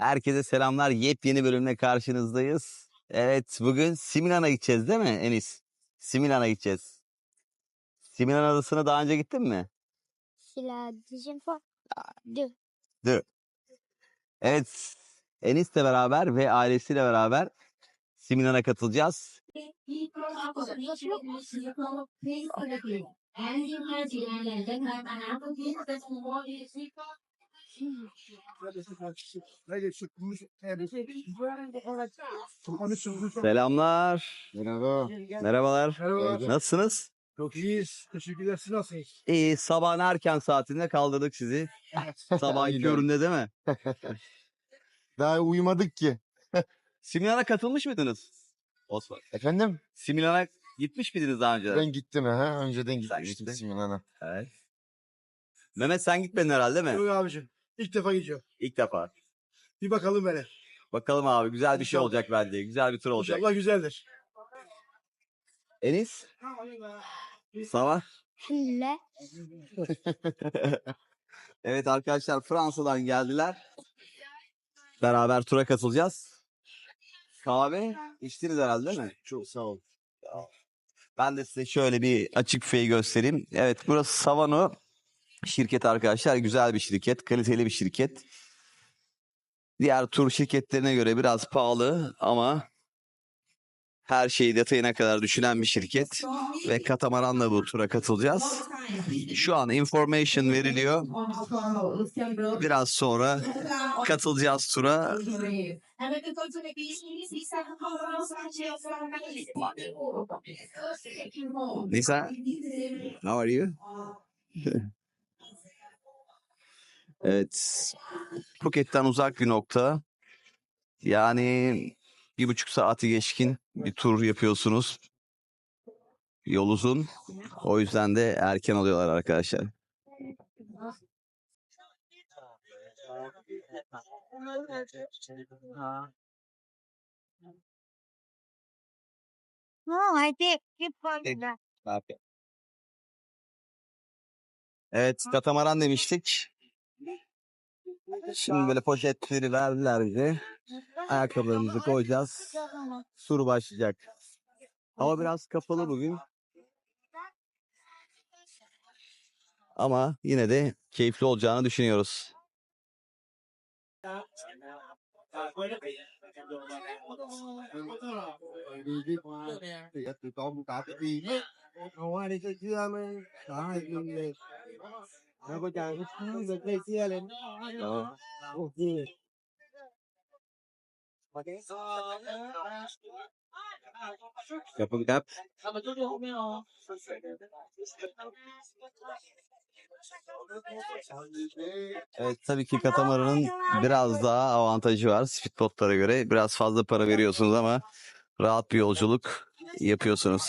Herkese selamlar. Yepyeni bölümle karşınızdayız. Evet bugün Similan'a gideceğiz değil mi Enis? Similan'a gideceğiz. Similan adasına daha önce gittin mi? la deuxième fois. Deux. Evet. Enis'le beraber ve ailesiyle beraber Similan'a katılacağız. Selamlar. Merhaba. Merhabalar. Merhaba. Nasılsınız? Çok iyiyiz. Teşekkürler. Siz nasılsınız? İyi. Sabahın erken saatinde kaldırdık sizi. Sabah köründe değil mi? Daha uyumadık ki. Similan'a katılmış mıydınız? Osman. Efendim? Similan'a gitmiş miydiniz daha önce? Ben gittim ha. Önceden gitmiştim. Simon'a. Evet. Mehmet sen gitmedin herhalde mi? Yok abicim. İlk defa gidiyorum. İlk defa. Bir bakalım hele. Bakalım abi güzel bir şey İnşallah. olacak bence. Güzel bir tur olacak. İnşallah güzeldir. Enis? Sabah. Le. evet arkadaşlar Fransa'dan geldiler. Beraber tura katılacağız. Kahve içtiniz herhalde değil mi? Çok sağ ol. Ben de size şöyle bir açık büfeyi göstereyim. Evet burası Savano şirket arkadaşlar. Güzel bir şirket. Kaliteli bir şirket. Diğer tur şirketlerine göre biraz pahalı ama her şeyi detayına kadar düşünen bir şirket. Ve katamaranla bu tura katılacağız. Şu an information veriliyor. Biraz sonra katılacağız tura. Nisa, how are you? Evet. Phuket'ten uzak bir nokta. Yani bir buçuk saati geçkin bir tur yapıyorsunuz. Yol uzun. O yüzden de erken alıyorlar arkadaşlar. That. Evet, katamaran demiştik. Şimdi böyle poşetleri verdiler bize. Ayakkabılarımızı koyacağız. Sur başlayacak. Hava biraz kapalı bugün. Ama yine de keyifli olacağını düşünüyoruz. Không ai đi chơi chưa mà. Đó, hai người này. Nó có chàng cái giật dây xe lên. Đó. Ok. ขอบคุณครับ Evet tabii ki katamaranın biraz daha avantajı var speedbotlara göre. Biraz fazla para veriyorsunuz ama rahat bir yolculuk Yapıyorsunuz.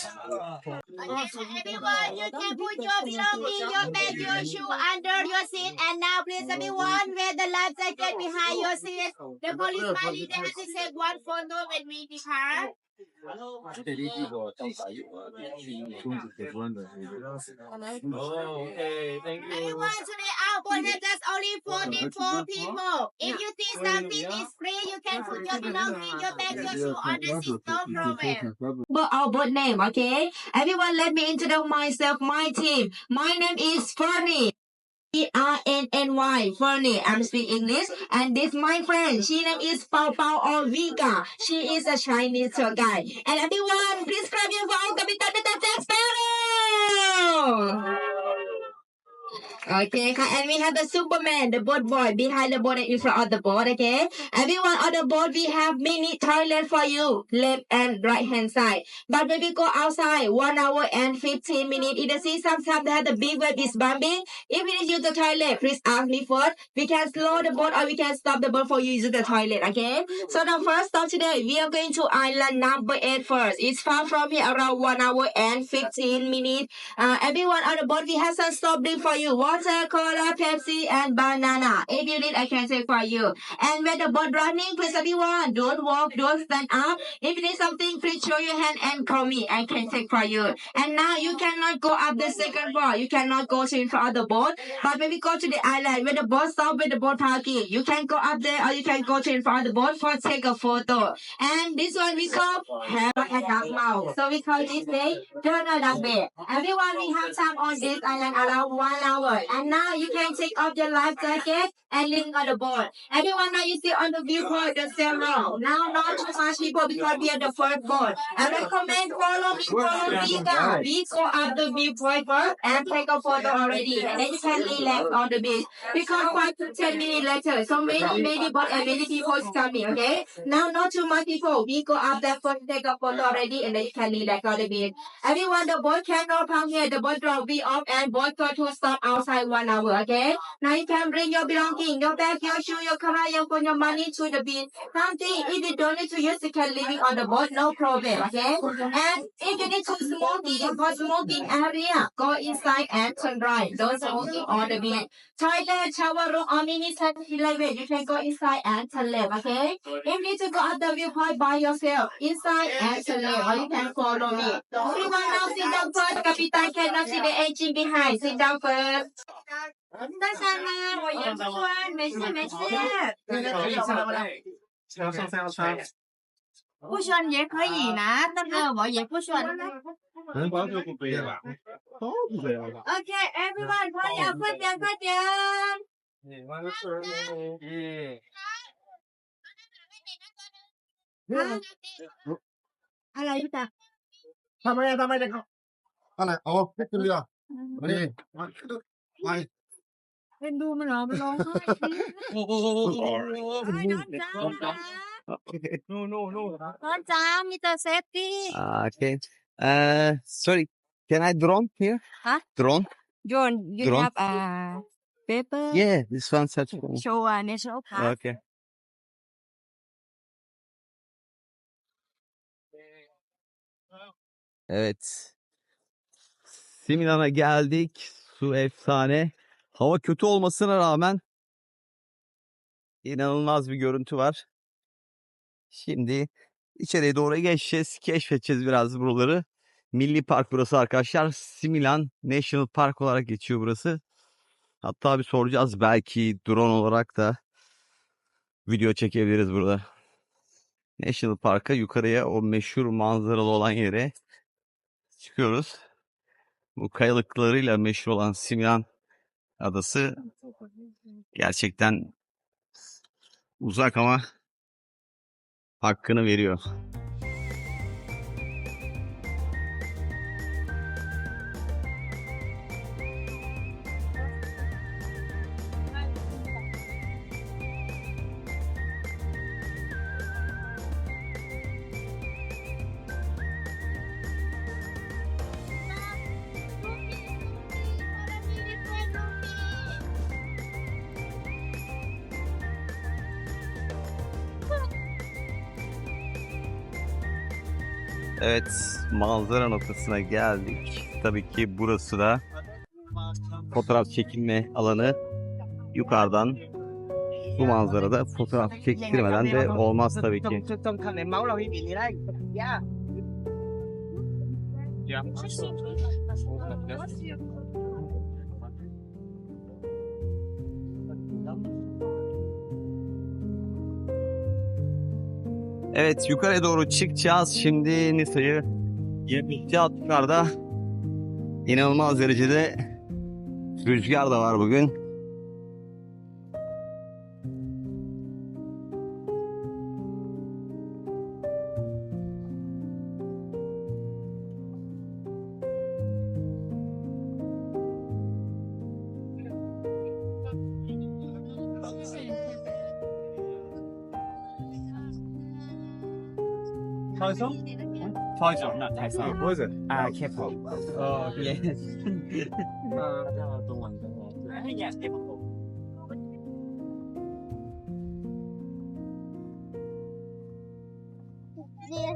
You can put your belonging, your shoe under your seat. And now, please, everyone, wear the behind. The photo when we depart. Everyone, today our boat has just only 44 people. If you think something is free, you can put your belonging, your bag, your shoe on the seat, no problem. but our boat name, okay? Everyone, let me introduce myself, my team. My name is Fernie. E R N N Y, Fernie. I'm speaking English. And this my friend. She name is Pao Pao or Vika. She is a Chinese tour guide. And everyone, please clap your for Captain Jack Sparrow. Okay, and we have the Superman, the boat boy behind the boat and in front of the boat, okay? Everyone on the boat, we have mini toilet for you, left and right hand side. But when we go outside, one hour and 15 minutes in the sea, sometimes they have the big wave is bumping. If you need to use the toilet, please ask me first. We can slow the boat or we can stop the boat for you using the toilet, okay? So the first stop today, we are going to island number 8 first. It's far from here, around one hour and 15 minutes. Uh, everyone on the boat, we have some stop drink for you. Water, cola, Pepsi, and banana. If you need, I can take for you. And when the boat running, please everyone, don't walk, don't stand up. If you need something, please show your hand and call me. I can take for you. And now you cannot go up the second floor. You cannot go to in front of the boat. But when we go to the island, when the boat stop, when the boat parking, you can go up there or you can go to in front of the boat for take a photo. And this one we call have a duck mouth. So we call this day Turner Duck Bay. Everyone, we have time on this island around one hour. And now you can take off your life jacket and lean on the board. Everyone, now you see on the viewpoint the several. Now not too much people because we are the first board. I recommend follow me, follow me down. We go up the viewpoint first and take a photo already. And then you can relax on the beach. Because five to ten minutes later, so many, many boat and many people is coming, okay? Now not too much people. We go up there first, take a photo already, and then you can relax on the beach. Everyone, the boat cannot come here. The board drop be off and boat got to stop outside one hour, okay? Now you can bring your belongings, your bag, your shoe, your car, your phone, your money to the beach. Something, if you don't need to use, you can leave it on the boat, no problem, okay? And if you need to smoking, you got smoking area, go inside and turn right. Don't smoking on the beach. Toilet, shower room, or mini set elevator, you can go inside and turn left, okay? If you need to go up the viewpoint by yourself, inside and turn left, or you can follow me. Everyone now sit down first. Kapitan cannot see the engine behind. Sit down first. Push one 也可以拿，那个我也 push one。能把这个背吧？ Okay, everyone, hurry up, put down, put down. นี่มันก็อนี่อะไรพี่ตาทำไมทำไมเด็กขาอะไรอ๋อเพชรเรือมาดิไปเป็นดูมันเหรอมันร้องไห้โอ้โหน้องจ้าโน่โน่โน่น้องจ้ามีแต่เซฟตี้อ่าโอเคเอ่อ sorry Can I drone here? Huh? Drone? John you Drone? have a paper Yeah, this one such. show a national park Okay. Evet. Similan'a geldik. Su efsane. Hava kötü olmasına rağmen inanılmaz bir görüntü var. Şimdi içeriye doğru geçeceğiz. Keşfedeceğiz biraz buraları. Milli Park burası arkadaşlar. Similan National Park olarak geçiyor burası. Hatta bir soracağız belki drone olarak da video çekebiliriz burada. National Park'a yukarıya o meşhur manzaralı olan yere çıkıyoruz. Bu kayalıklarıyla meşhur olan Similan adası gerçekten uzak ama hakkını veriyor. Evet, manzara noktasına geldik. Tabii ki burası da fotoğraf çekilme alanı. Yukarıdan bu manzarada fotoğraf çektirmeden de olmaz tabii ki. Evet, yukarıya doğru çıkacağız. Şimdi Nisa'yı yapacağız yukarıda. İnanılmaz derecede rüzgar da var bugün. Pfizer? Pfizer, not Pfizer. What is it? Uh, K-pop. Oh, okay. yes. uh, yes, K-pop. Ja,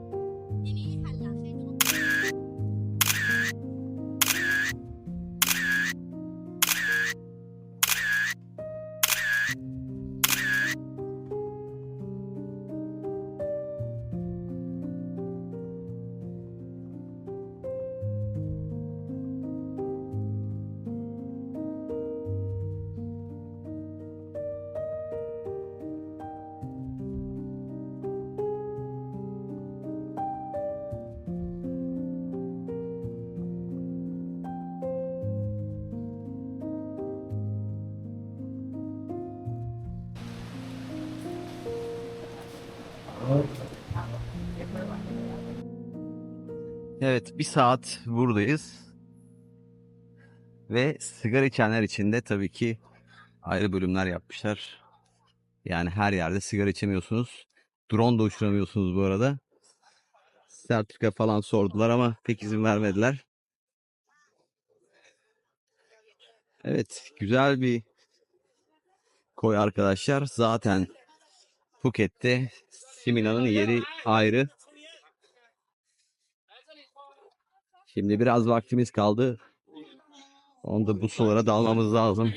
Evet bir saat buradayız. Ve sigara içenler için de tabii ki ayrı bölümler yapmışlar. Yani her yerde sigara içemiyorsunuz. Drone da uçuramıyorsunuz bu arada. Sertifika falan sordular ama pek izin vermediler. Evet güzel bir koy arkadaşlar. Zaten Phuket'te Simina'nın yeri ayrı. Şimdi biraz vaktimiz kaldı. Onda bu sulara dalmamız lazım.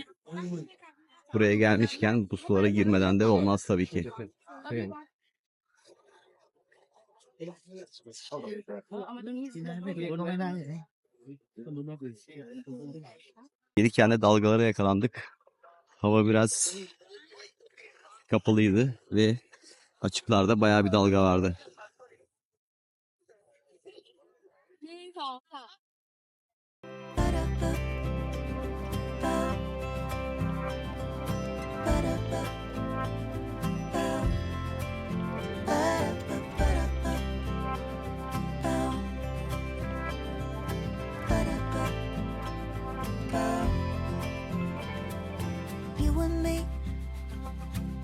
Buraya gelmişken bu sulara girmeden de olmaz tabii ki. Gelirken de dalgalara yakalandık. Hava biraz kapalıydı ve açıklarda bayağı bir dalga vardı.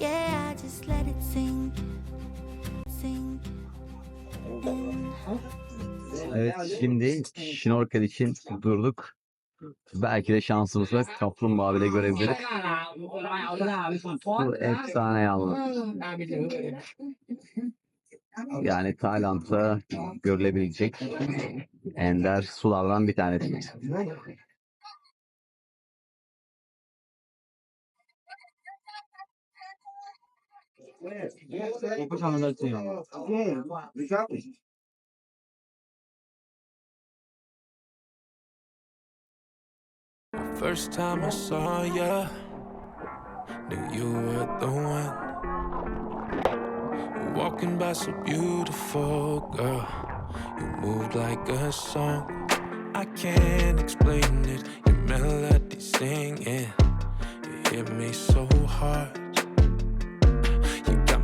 Yeah, I just let it sink, sink in. Evet şimdi şnorkel için durduk. Belki de şansımızla kaplumbağa bile görebiliriz. Bu efsane yalnız. Yani Tayland'da görülebilecek ender sulardan bir tanesi. First time I saw ya, knew you were the one. Walking by so beautiful, girl. You moved like a song. I can't explain it. Your melody singing, it hit me so hard.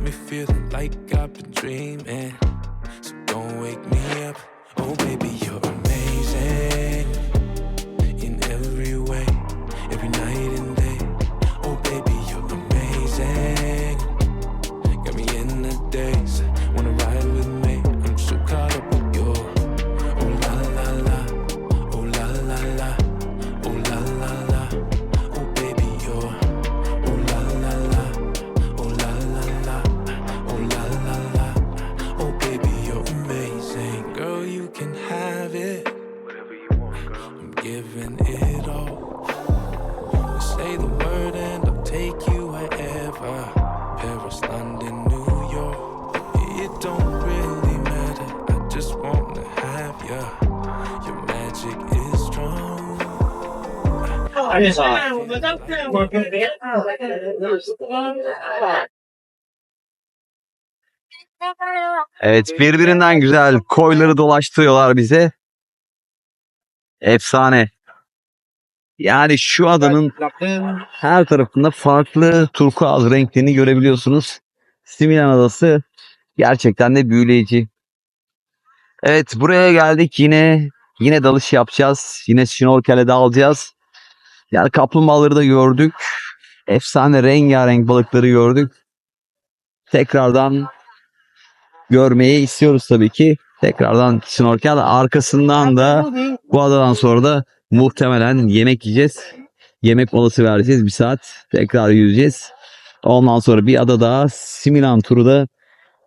Me feeling like I've been dreaming. So don't wake me up. Oh, baby, you're amazing have it. Whatever you want, girl. I'm giving it all. You say the word and I'll take you wherever. Paris, London, New York. It don't really matter. I just want to have you. Your magic is strong. I just. Evet birbirinden güzel koyları dolaştırıyorlar bize. Efsane. Yani şu adanın her tarafında farklı turkuaz renklerini görebiliyorsunuz. Similan Adası gerçekten de büyüleyici. Evet buraya geldik yine yine dalış yapacağız. Yine şnorkele dalacağız. Yani kaplumbağaları da gördük. Efsane rengarenk balıkları gördük. Tekrardan görmeyi istiyoruz tabii ki. Tekrardan snorkel arkasından da bu adadan sonra da muhtemelen yemek yiyeceğiz. Yemek molası vereceğiz bir saat. Tekrar yüzeceğiz. Ondan sonra bir ada daha Similan turu da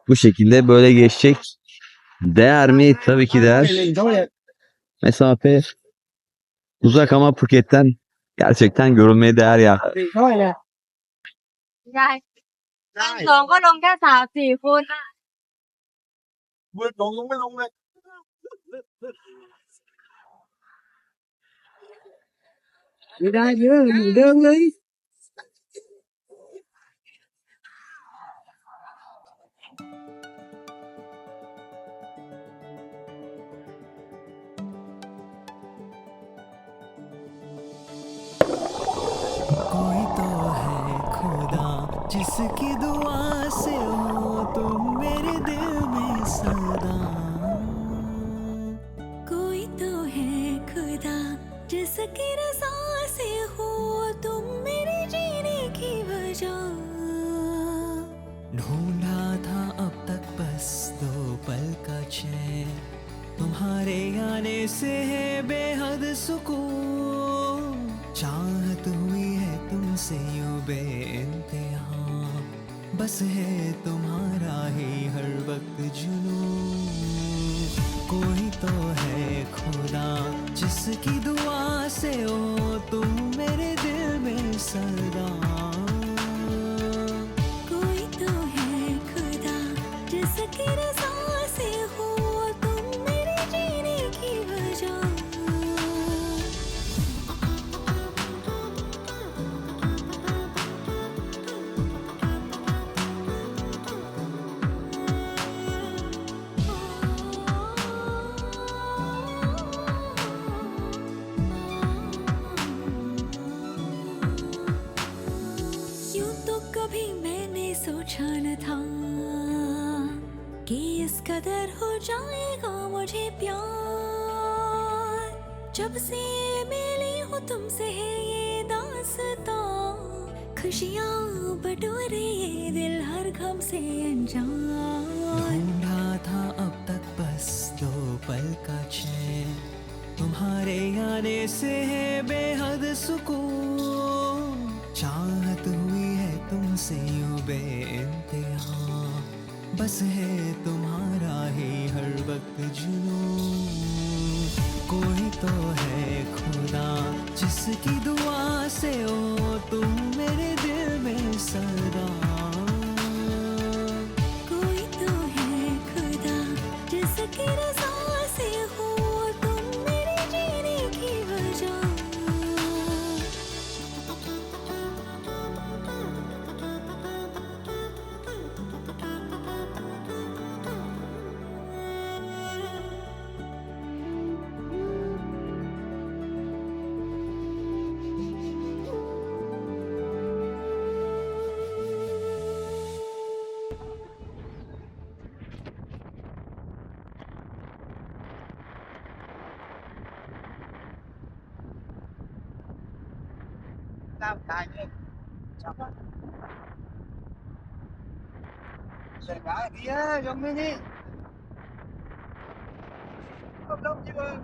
bu şekilde böyle geçecek. Değer mi? Tabii ki değer. Mesafe uzak ama Phuket'ten gerçekten görülmeye değer ya. ได้ขั้นสองก็ลงแค่สามสี่คน vượt nó lung mới lung này đi đây nhớ đừng đơn đi जिसकी दुआ से हो तुम मेरे दिल में सदा। जिसकी रजा चाहत हुई है तुमसे यूँ बे बस है तुम्हारा ही हर वक्त जुनून। कोई तो है खुदा जिसकी दुआ से हो तुम मेरे दिल में सदा tao tài như Chắc lắm Sẽ gã kia giống như đi Không đông chứ bơ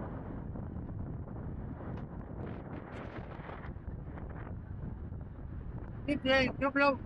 Tiếp theo, tiếp lâu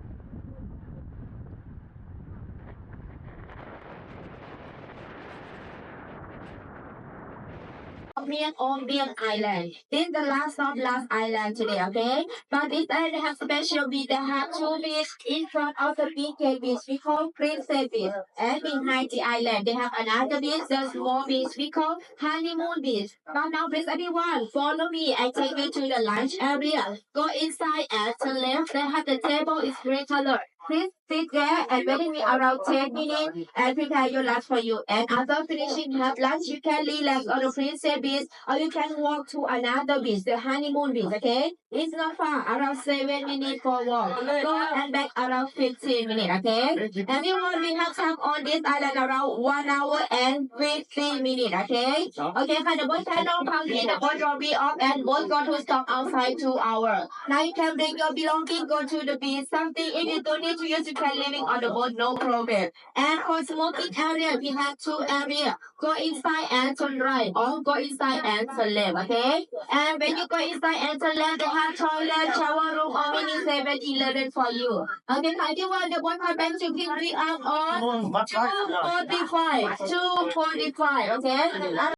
Mian on Mian Island. This is the last of last island today, okay? But this island have special beach. They have two beach in front of the big beach. We call Princess Beach. And behind the island, they have another beach, the small beach. We call Honeymoon Beach. But now, please, everyone, follow me. I take you to the lunch area. Go inside at the left. They have the table is green color. Please sit there and wait me around 10 minutes and prepare your lunch for you. And after finishing have lunch, you can relax on the Princess Beach or you can walk to another beach, the honeymoon beach, okay? It's not far, around 7 minutes for walk. Go and back around 15 minutes, okay? Everyone, we have time on this island around 1 hour and 15 minutes, okay? Okay, can the boat channel come in, the boat will be off and boat going to stop outside 2 hours. Now you can bring your belongings, go to the beach, something if you don't need to use, you can living on the boat, no problem. And for smoking area, we have two areas. Go inside and turn right, or go inside and turn left, okay? And when you go inside and turn left, have toilet, shower room, or mini 7 Eleven for you. Okay, 91, the one-pound bank you can read on 245, 245, okay? Hello.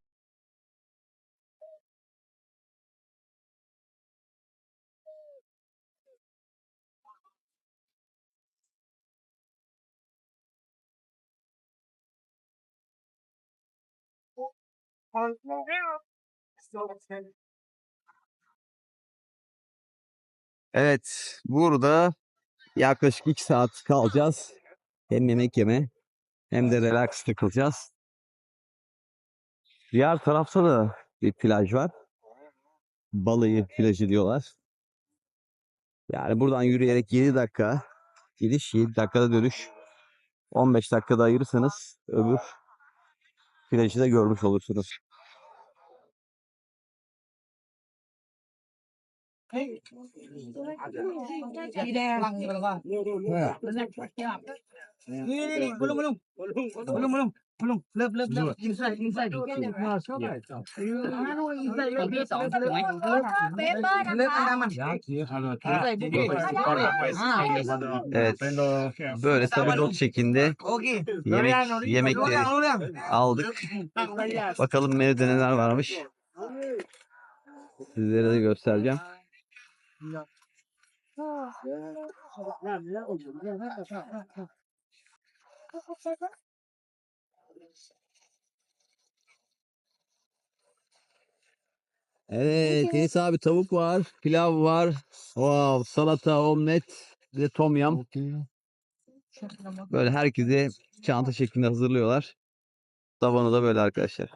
Still. Evet, burada yaklaşık 2 saat kalacağız. Hem yemek yeme hem de relax takılacağız. Diğer tarafta da bir plaj var. Balayı plajı diyorlar. Yani buradan yürüyerek 7 dakika gidiş, 7 dakikada dönüş. 15 dakikada ayırırsanız öbür plajı da görmüş olursunuz. Belum belum belum belum belum left left left inside inside anu inside left left left aman Evet, böyle tabelot şeklinde okay yemek yemekleri aldık. Bakalım menüde neler varmış. Sizlere de göstereceğim. Evet, Enis abi tavuk var, pilav var, wow, salata, omlet, bir de tom yam. Böyle herkese çanta şeklinde hazırlıyorlar. Tavanı da böyle arkadaşlar.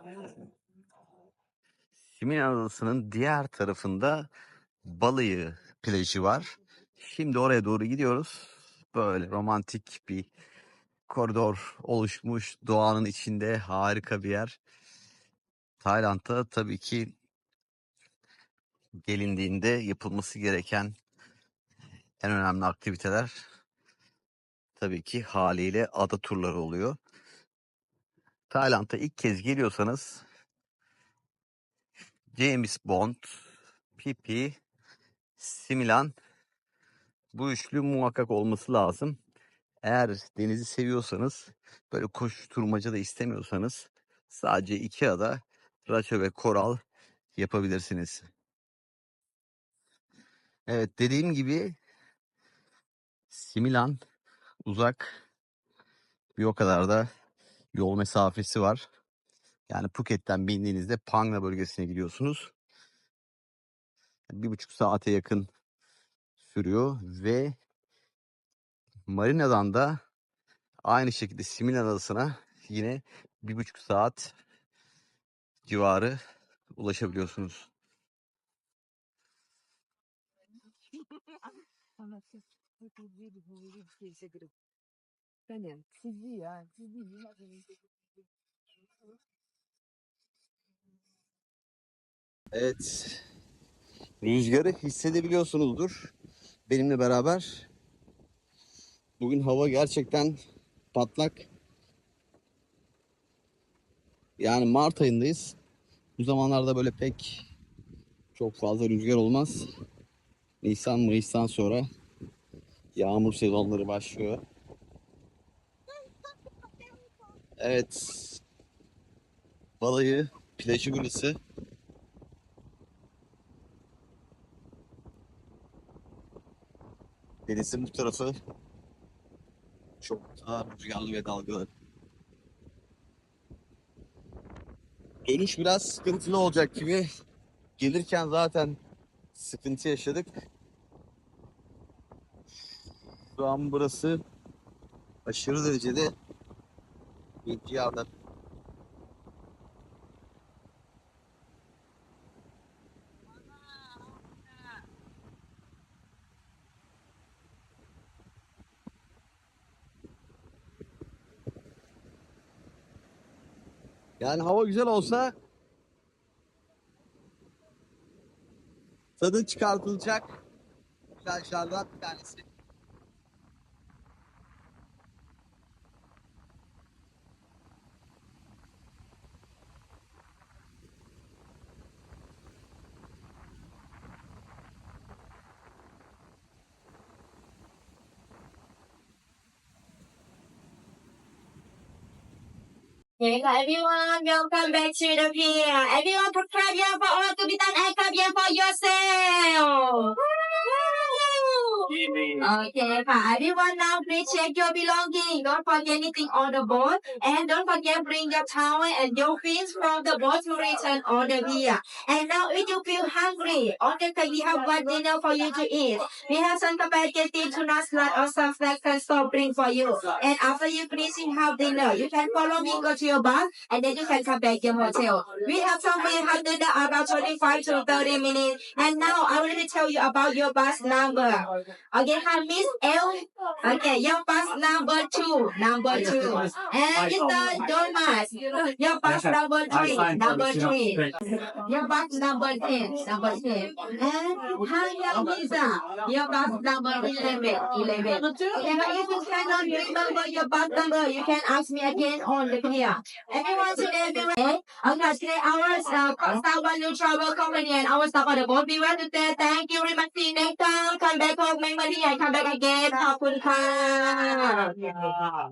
Simin Adası'nın diğer tarafında Balığı plajı var. Şimdi oraya doğru gidiyoruz. Böyle romantik bir koridor oluşmuş. Doğanın içinde harika bir yer. Tayland'da tabii ki gelindiğinde yapılması gereken en önemli aktiviteler tabii ki haliyle ada turları oluyor. Tayland'a ilk kez geliyorsanız James Bond, Pipi, Similan bu üçlü muhakkak olması lazım. Eğer denizi seviyorsanız böyle koşturmaca da istemiyorsanız sadece iki ada Raço ve Koral yapabilirsiniz. Evet dediğim gibi Similan uzak bir o kadar da yol mesafesi var. Yani Phuket'ten bindiğinizde Pangna bölgesine gidiyorsunuz. Bir buçuk saate yakın sürüyor ve Marina'dan da aynı şekilde Similan Adası'na yine bir buçuk saat civarı ulaşabiliyorsunuz. Evet. Rüzgarı hissedebiliyorsunuzdur. Benimle beraber. Bugün hava gerçekten patlak. Yani Mart ayındayız. Bu zamanlarda böyle pek çok fazla rüzgar olmaz. Nisan, Mayıs'tan sonra yağmur sezonları başlıyor. Evet. Balayı plajı burası. Denizin bu tarafı çok daha rüzgarlı ve dalgalı. Dönüş biraz sıkıntılı olacak gibi. Gelirken zaten sıkıntı yaşadık. Şu an burası aşırı derecede rüzgarlı. Yani hava güzel olsa tadı çıkartılacak plajlardan bir tanesi. So everyone, welcome back to the pier. Everyone, clap here for all to be done and clap for yourself. Okay, fine. Everyone now please check your belongings. Don't forget anything on the boat. And don't forget bring your towel and your fins from the boat to return on the pier. And now if you feel hungry, on the we have one dinner for you to eat. We have some spaghetti, tuna salad, or some snacks and drink for you. And after you you have dinner, you can follow me, go to your bus, and then you can come back to your hotel. We have some we have dinner about 25 to 30 minutes. And now I want to tell you about your bus number. Okay, hi Miss L. Okay, your bus number two, number two. And Mr. Thomas, your bus number three, number three. Your bus number 10, number 10. And hi, Lisa, your bus number 11, 11. Okay, but if you cannot remember your bus number, you can ask me again on the pier. Everyone today be ready. Okay, today our uh, stop on new travel company and our stop on the boat. Be ready today. Thank you very much. See you next time. Come back home, make พี่ใหญ่ come back again ขอบคุณค่ะ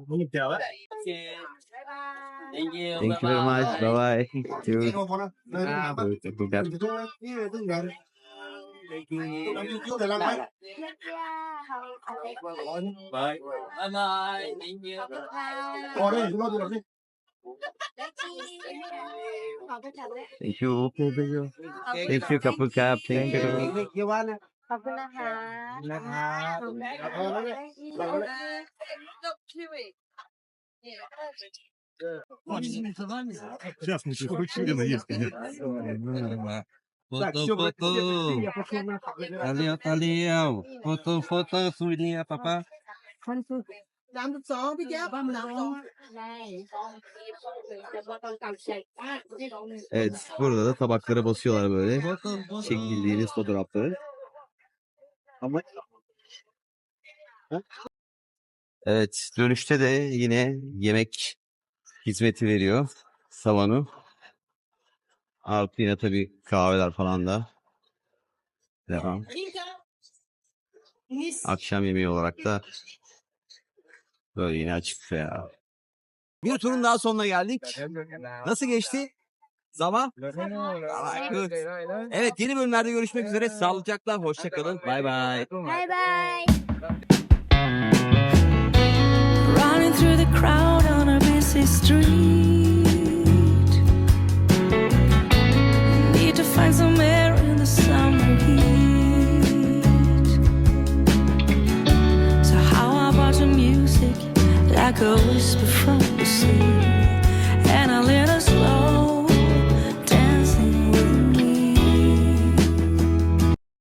มึงเจ๋วอะ Thank you. Thank you very much. Bye bye. Thank you. Ah, budak. Bye. Bye bye. Thank you. ขอได้รอดูหน่อยสิ Thank you. Thank you, Kapukap. Thank you. เยาวานะ ขอบคุณนะคะนะครับขอบคุณนะเนี่ยขอบคุณนะตาเลียวตาเลียวโฟโต้โฟโต้สุริยาป้าป้าคนสุสามสิบสองพี่แจ๊บน้อง Evet burada da tabaklara basıyorlar böyle. Çekildiğiniz fotoğrafları. Ama Evet, dönüşte de yine yemek hizmeti veriyor Savanu. Artı yine tabii kahveler falan da devam. Akşam yemeği olarak da böyle yine açık ya. Bir turun daha sonuna geldik. Nasıl geçti? Zaman? Good. Evet yeni bölümlerde görüşmek üzere. Sağlıcakla hoşçakalın. Bay bay. bye bye Running through the crowd on a busy street. Need to find some air in the summer heat. So how about the music, like a whisper from the sea,